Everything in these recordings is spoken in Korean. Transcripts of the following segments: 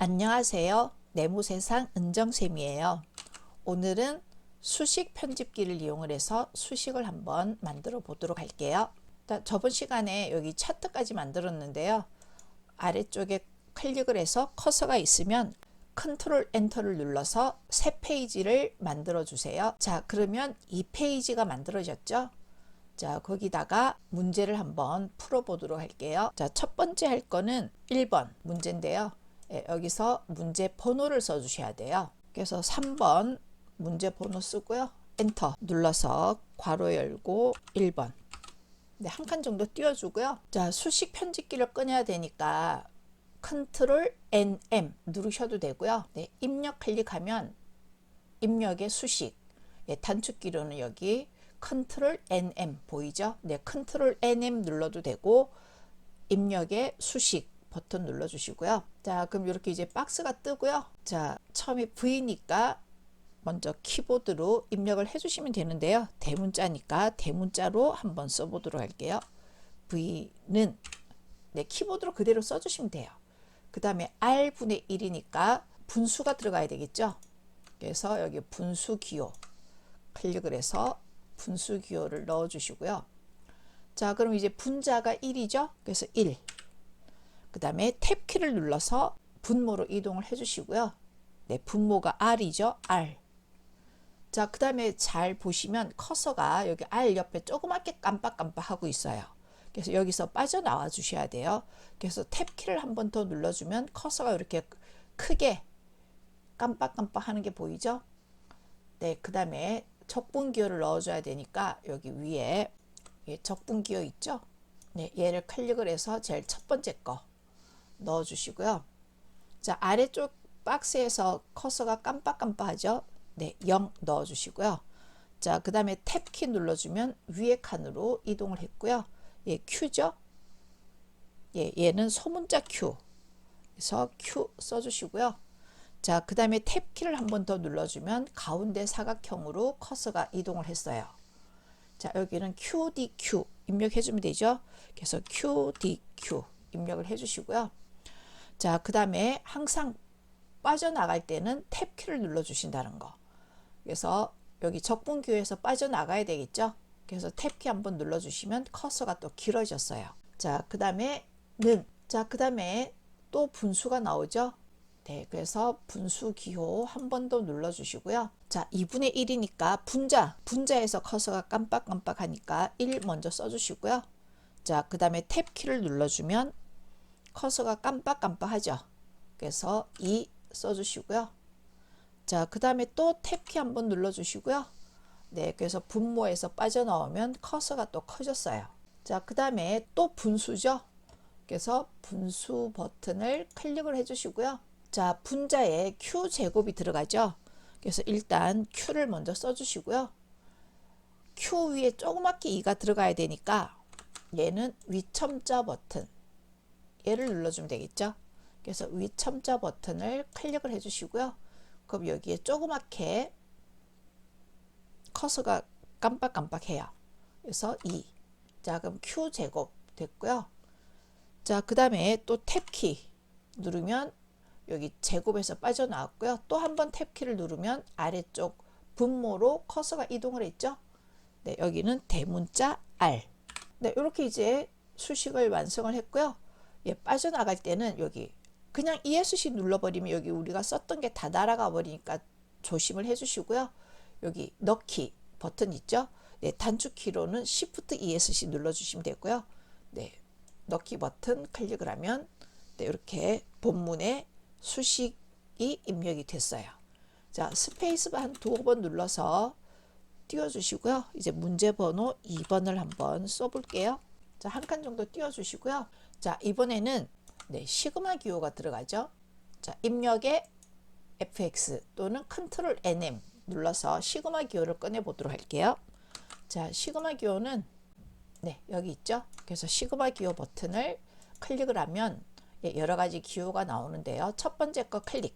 안녕하세요. 내무세상 은정쌤이에요. 오늘은 수식 편집기를 이용을 해서 수식을 한번 만들어 보도록 할게요. 자, 저번 시간에 여기 차트까지 만들었는데요. 아래쪽에 클릭을 해서 커서가 있으면 컨트롤 엔터를 눌러서 새 페이지를 만들어 주세요. 자, 그러면 이 페이지가 만들어졌죠? 자, 거기다가 문제를 한번 풀어 보도록 할게요. 자, 첫 번째 할 거는 1번 문제인데요. 예, 여기서 문제 번호를 써 주셔야 돼요. 그래서 3번 문제 번호 쓰고요. 엔터 눌러서 괄호 열고 1번. 네, 한 칸 정도 띄워 주고요. 자, 수식 편집기를 꺼내야 되니까 컨트롤 NM 누르셔도 되고요. 네, 입력 클릭하면 입력의 수식. 예, 단축키로는 여기 컨트롤 NM 보이죠? 네, 컨트롤 NM 눌러도 되고 입력의 수식 버튼 눌러 주시고요. 자, 그럼 이렇게 이제 박스가 뜨고요. 자, 처음에 V니까 먼저 키보드로 입력을 해 주시면 되는데요. 대문자니까 대문자로 한번 써 보도록 할게요. V는 네, 키보드로 그대로 써 주시면 돼요. 그 다음에 R분의 1이니까 분수가 들어가야 되겠죠? 그래서 여기 분수 기호 클릭을 해서 분수 기호를 넣어 주시고요. 자, 그럼 이제 분자가 1이죠? 그래서 1. 그 다음에 탭키를 눌러서 분모로 이동을 해 주시고요. 네, 분모가 R이죠? R. 자, 그 다음에 잘 보시면 커서가 여기 R 옆에 조그맣게 깜빡깜빡 하고 있어요. 그래서 여기서 빠져나와 주셔야 돼요. 그래서 탭키를 한 번 더 눌러주면 커서가 이렇게 크게 깜빡깜빡 하는 게 보이죠? 네, 그 다음에 적분기호를 넣어줘야 되니까 여기 위에 적분기호 있죠? 네, 얘를 클릭을 해서 제일 첫 번째 거 넣어주시고요. 자, 아래쪽 박스에서 커서가 깜빡깜빡하죠? 네, 0 넣어주시고요. 자, 그 다음에 탭키 눌러주면 위에 칸으로 이동을 했고요. 예, Q죠? 예, 얘는 소문자 Q. 그래서 Q 써주시고요. 자, 그 다음에 탭키를 한 번 더 눌러주면 가운데 사각형으로 커서가 이동을 했어요. 자, 여기는 QDQ 입력해주면 되죠. 그래서 QDQ 입력을 해주시고요. 자, 그 다음에 항상 빠져나갈 때는 탭키를 눌러주신다는 거. 그래서 여기 적분기호에서 빠져나가야 되겠죠. 그래서 탭키 한번 눌러주시면 커서가 또 길어졌어요. 자, 그 다음에 는. 자, 그 다음에 또 분수가 나오죠. 네, 그래서 분수 기호 한 번 더 눌러주시고요. 자, 2분의 1이니까 분자, 분자에서 커서가 깜빡깜빡 하니까 1 먼저 써주시고요. 자, 그 다음에 탭키를 눌러주면 커서가 깜빡깜빡 하죠. 그래서 2 써주시고요. 자, 그 다음에 또 탭키 한번 눌러주시고요. 네, 그래서 분모에서 빠져나오면 커서가 또 커졌어요. 자, 그 다음에 또 분수죠. 그래서 분수 버튼을 클릭을 해주시고요. 자, 분자에 Q 제곱이 들어가죠. 그래서 일단 Q를 먼저 써주시고요. Q 위에 조그맣게 2가 들어가야 되니까 얘는 위첨자 버튼 얘를 눌러주면 되겠죠. 그래서 위첨자 버튼을 클릭을 해주시고요. 그럼 여기에 조그맣게 커서가 깜빡깜빡해요. 그래서 2. 자, 그럼 Q 제곱 됐고요. 자, 그 다음에 또 탭키 누르면 여기 제곱에서 빠져나왔고요. 또 한 번 탭키를 누르면 아래쪽 분모로 커서가 이동을 했죠. 네, 여기는 대문자 R. 네, 이렇게 이제 수식을 완성을 했고요. 예, 빠져나갈 때는 여기 그냥 ESC 눌러버리면 여기 우리가 썼던 게 다 날아가 버리니까 조심을 해주시고요. 여기 넣기 버튼 있죠? 네, 단축키로는 Shift ESC 눌러주시면 되고요. 네, 넣기 버튼 클릭을 하면 네, 이렇게 본문에 수식이 입력이 됐어요. 자, 스페이스바 한 두 번 눌러서 띄워주시고요. 이제 문제 번호 2번을 한번 써볼게요. 자, 한 칸 정도 띄워주시고요. 자, 이번에는 네, 시그마 기호가 들어가죠. 자, 입력에 fx 또는 컨트롤 nm 눌러서 시그마 기호를 꺼내 보도록 할게요. 자, 시그마 기호는 네, 여기 있죠. 그래서 시그마 기호 버튼을 클릭을 하면 예, 여러 가지 기호가 나오는데요. 첫 번째 거 클릭.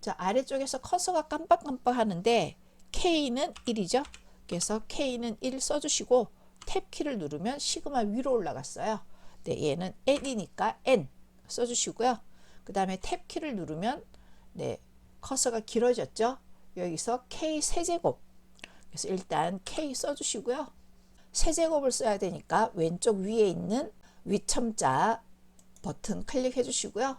자, 아래쪽에서 커서가 깜빡깜빡 하는데 K는 1이죠. 그래서 K는 1 써주시고 탭키를 누르면 시그마 위로 올라갔어요. 네, 얘는 N이니까 N 써주시고요. 그그 다음에 탭키를 누르면 네 커서가 길어졌죠. 여기서 K 세제곱. 그래서 일단 K 써주시고요. 세제곱을 써야 되니까 왼쪽 위에 있는 위첨자 버튼 클릭해 주시고요.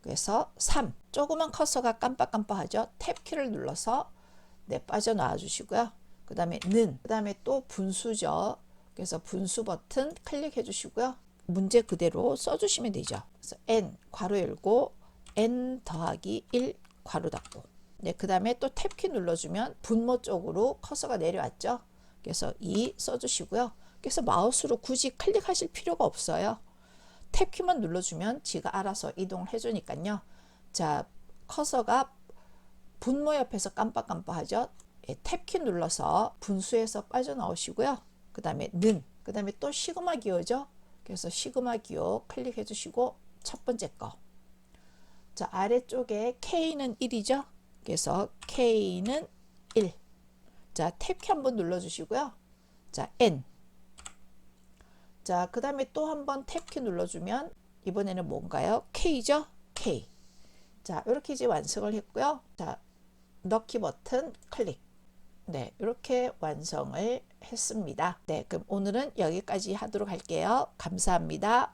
그래서 3. 조그만 커서가 깜빡깜빡하죠. 탭키를 눌러서 네, 빠져나와 주시고요. 그 다음에 는, 그 다음에 또 분수죠. 그래서 분수 버튼 클릭해 주시고요. 문제 그대로 써주시면 되죠. 그래서 n 괄호 열고 n 더하기 1 괄호 닫고 네, 그 다음에 또 탭키 눌러주면 분모 쪽으로 커서가 내려왔죠. 그래서 2 써주시고요. 그래서 마우스로 굳이 클릭하실 필요가 없어요. 탭키만 눌러주면 지가 알아서 이동을 해주니까요. 자, 커서가 분모 옆에서 깜빡깜빡하죠. 예, 탭키 눌러서 분수에서 빠져나오시고요. 그 다음에 는, 그 다음에 또 시그마 기호죠. 그래서 시그마 기호 클릭해 주시고 첫 번째 거. 자, 아래쪽에 K는 1이죠. 그래서 K는 1. 자, 탭키 한번 눌러 주시고요. 자, N. 자, 그 다음에 또 한번 탭키 눌러주면 이번에는 뭔가요? K죠? K. 자, 이렇게 이제 완성을 했고요. 자, 넣기 버튼 클릭. 네, 이렇게 완성을 했습니다. 네, 그럼 오늘은 여기까지 하도록 할게요. 감사합니다.